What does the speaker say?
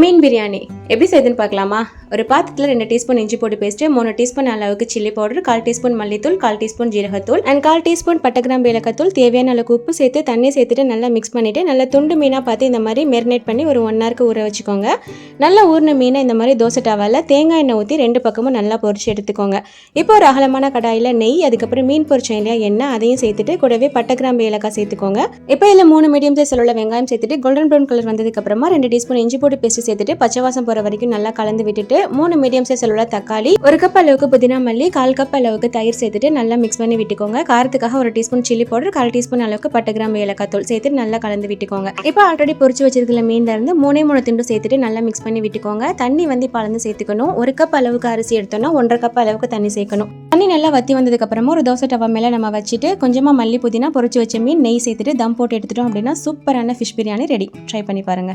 மீன் பிரியாணி எப்படி செய்யுதுன்னு பார்க்கலாமா? ஒரு பாத்திரத்தில் ரெண்டு டீஸ்பூன் இஞ்சி போட்டு பேஸ்ட்டு மூணு டீஸ்பூன் அளவுக்கு சில்லி பவுடர் கால் டீஸ்பூன் மல்லித்தூள் கால் டீஸ்பூன் ஜீரகத்தூள் அண்ட் கால் டீஸ்பூன் பட்டை கிராம்பு ஏலக்காத்தூள் தேவையான அளவுக்கு உப்பு சேர்த்து தண்ணி சேர்த்துட்டு நல்லா மிக்ஸ் பண்ணிவிட்டு நல்லா துண்டு மீனாக பார்த்து இந்த மாதிரி மெரினேட் பண்ணி ஒரு ஒன் ஹவருக்கு ஊற வச்சுக்கோங்க. நல்லா ஊறின மீனை இந்த மாதிரி தோசை டவாவில் தேங்காய் எண்ணெய் ஊற்றி ரெண்டு பக்கமும் நல்லா பொரிச்சு எடுத்துக்கோங்க. இப்போ ஒரு அகலமான கடாயில் நெய் அதுக்கப்புறம் மீன் பொரிச்ச இல்லையா எண்ணெய் அதையும் சேர்த்துட்டு கூடவே பட்டகிராம்பு ஏலக்காய் சேர்த்துக்கோங்க. இப்போ இதில் மூணு மீடியம் சைஸ் உள்ள வெங்காயம் சேர்த்துட்டு கோல்டன் ப்ரௌன் கலர் வந்ததுக்கப்புறமா ரெண்டு டீஸ்பூன் இஞ்சி போட்டு பேஸ்ட் சேர்த்துட்டு பச்சை வாசம் போகிற வரைக்கும் நல்லா கலந்து விட்டுட்டு மூணு மீடியம் சைஸ் உள்ள தக்காளி ஒரு கப் அளவுக்கு புதினா மல்லி கால் கப் அளவுக்கு தயிர் சேர்த்துட்டு நல்லா மிக்ஸ் பண்ணி விட்டுக்கோங்க. காரத்துக்காக ஒரு டீஸ்பூன் சில்லி பவுடர் கால் டீஸ்பூன் அளவுக்கு பட்டு கிராம் ஏலக்காய் தூள் சேர்த்து நல்லா கலந்து விட்டுக்கோங்க. இப்போ ஆல்ரெடி பொறிச்சு வச்சிருக்கிற மீன்ல இருந்து மூணே மூணு திண்டு சேர்த்துட்டு நல்லா மிக்ஸ் பண்ணி விட்டுக்கோங்க. தண்ணி வந்து இப்போ அளந்து சேர்த்துக்கணும். ஒரு கப் அளவுக்கு அரிசி எடுத்தோம்னா ஒன்றரை கப் அளவுக்கு தண்ணி சேர்க்கணும். தண்ணி நல்லா வத்தி வந்ததுக்கு அப்புறமா ஒரு தோசை டவா மேலே நம்ம வச்சுட்டு கொஞ்சமாக மல்லி புதினா பொரிச்சு வச்ச மீன் நெய் சேர்த்துட்டு தம் போட்டு எடுத்துட்டோம் அப்படின்னா சூப்பரான ஃபிஷ் பிரியாணி ரெடி ட்ரை பண்ணி பாருங்க.